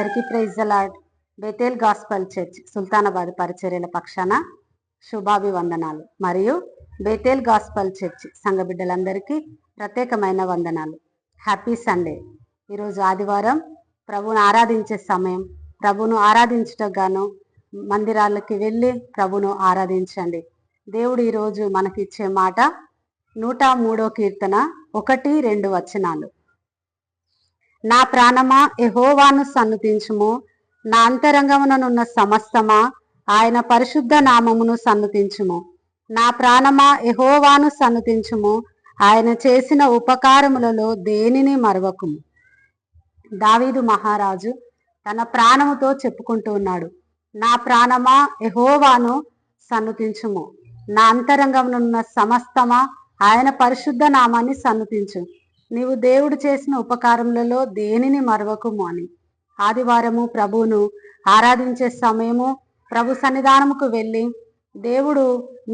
అందరికీ ప్రైజ్ అలాడ్ Bethel gospel church Sultanabad పరిచర్యల పక్షాన శుభాభివందనాలు. మరియు బేతేల్ గాస్పల్ చర్చ్ సంఘ బిడ్డలందరికీ ప్రత్యేకమైన వందనాలు. Happy Sunday. ఈరోజు ఆదివారం ప్రభును ఆరాధించే సమయం. ప్రభును ఆరాధించటం గాను మందిరాలకి వెళ్ళి ప్రభును ఆరాధించండి. దేవుడు ఈరోజు మనకిచ్చే మాట నూట మూడో కీర్తన ఒకటి రెండు వచనాలు. నా ప్రాణమా ఎహోవాను సన్నుతించుము. నా అంతరంగముననున్న సమస్తమా ఆయన పరిశుద్ధ నామమును సన్నుతించుము. నా ప్రాణమా ఎహోవాను సన్నుతించుము. ఆయన చేసిన ఉపకారములలో దేనిని మరవకుము? దావీదు మహారాజు తన ప్రాణముతో చెప్పుకుంటూ ఉన్నాడు. నా ప్రాణమా ఎహోవాను సన్నుతించుము. నా అంతరంగమునున్న సమస్తమా ఆయన పరిశుద్ధ నామాన్ని సన్నుతించు. నీవు దేవుడు చేసిన ఉపకారములలో దేనిని మరవకుము అని. ఆదివారము ప్రభువును ఆరాధించే సమయము ప్రభు సన్నిధానముకు వెళ్ళి దేవుడు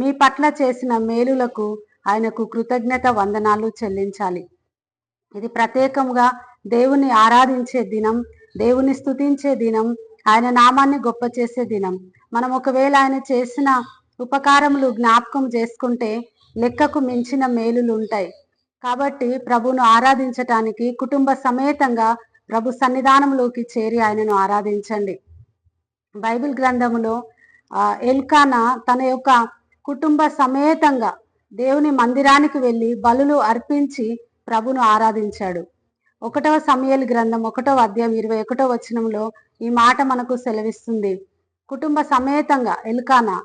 మీ పట్ల చేసిన మేలులకు ఆయనకు కృతజ్ఞత వందనాలు చెల్లించాలి. ఇది ప్రత్యేకంగా దేవుని ఆరాధించే దినం దేవుని స్తుతించే దినం ఆయన నామాన్ని గొప్ప చేసే దినం. మనం ఒకవేళ ఆయన చేసిన ఉపకారములు జ్ఞాపకం చేసుకుంటే లెక్కకు మించిన మేలులు ఉంటాయి. కాబట్టి ప్రభును ఆరాధించటానికి కుటుంబ సమేతంగా ప్రభు సన్నిధానంలోకి చేరి ఆయనను ఆరాధించండి. బైబిల్ గ్రంథములో ఎల్కానా తన యొక్క కుటుంబ సమేతంగా దేవుని మందిరానికి వెళ్ళి బలులు అర్పించి ప్రభును ఆరాధించాడు. ఒకటవ సమయల్ గ్రంథం ఒకటవ అధ్యాయం ఇరవై ఒకటో వచనంలో ఈ మాట మనకు సెలవిస్తుంది. కుటుంబ సమేతంగా ఎల్కానా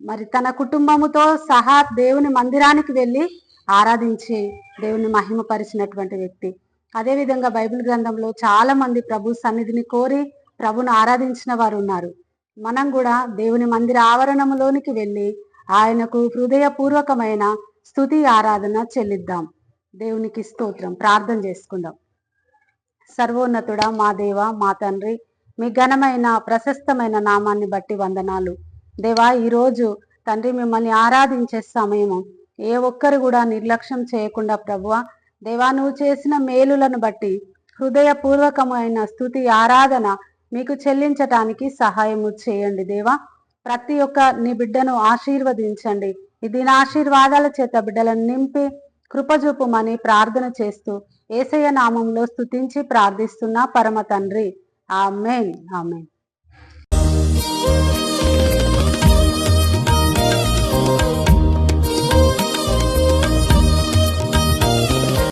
మరి తన కుటుంబముతో సహా దేవుని మందిరానికి వెళ్ళి ఆరాధించి దేవుని మహిమపరిచినటువంటి వ్యక్తి. అదేవిధంగా బైబిల్ గ్రంథంలో చాలా మంది ప్రభు సన్నిధిని కోరి ప్రభును ఆరాధించిన వారు ఉన్నారు. మనం కూడా దేవుని మందిర ఆవరణములోనికి వెళ్ళి ఆయనకు హృదయపూర్వకమైన స్థుతి ఆరాధన చెల్లిద్దాం. దేవునికి స్తోత్రం. ప్రార్థన చేసుకుందాం. సర్వోన్నతుడ మా దేవ మా తండ్రి మీ ఘనమైన ప్రశస్తమైన నామాన్ని బట్టి వందనాలు. దేవా ఈరోజు తండ్రి మిమ్మల్ని ఆరాధించే సమయము ఏ ఒక్కరు కూడా నిర్లక్ష్యం చేయకుండా ప్రభువ దేవా నువ్వు చేసిన మేలులను బట్టి హృదయపూర్వకమైన స్థుతి ఆరాధన మీకు చెల్లించటానికి సహాయము చేయండి దేవా. ప్రతి ఒక్క నీ బిడ్డను ఆశీర్వదించండి. ఇది నా ఆశీర్వాదాల చేత బిడ్డలను నింపి కృపజూపుమని ప్రార్థన చేస్తూ ఏసయ్య నామంలో స్థుతించి ప్రార్థిస్తున్న పరమ తండ్రి. ఆమెన్. ఆమెన్.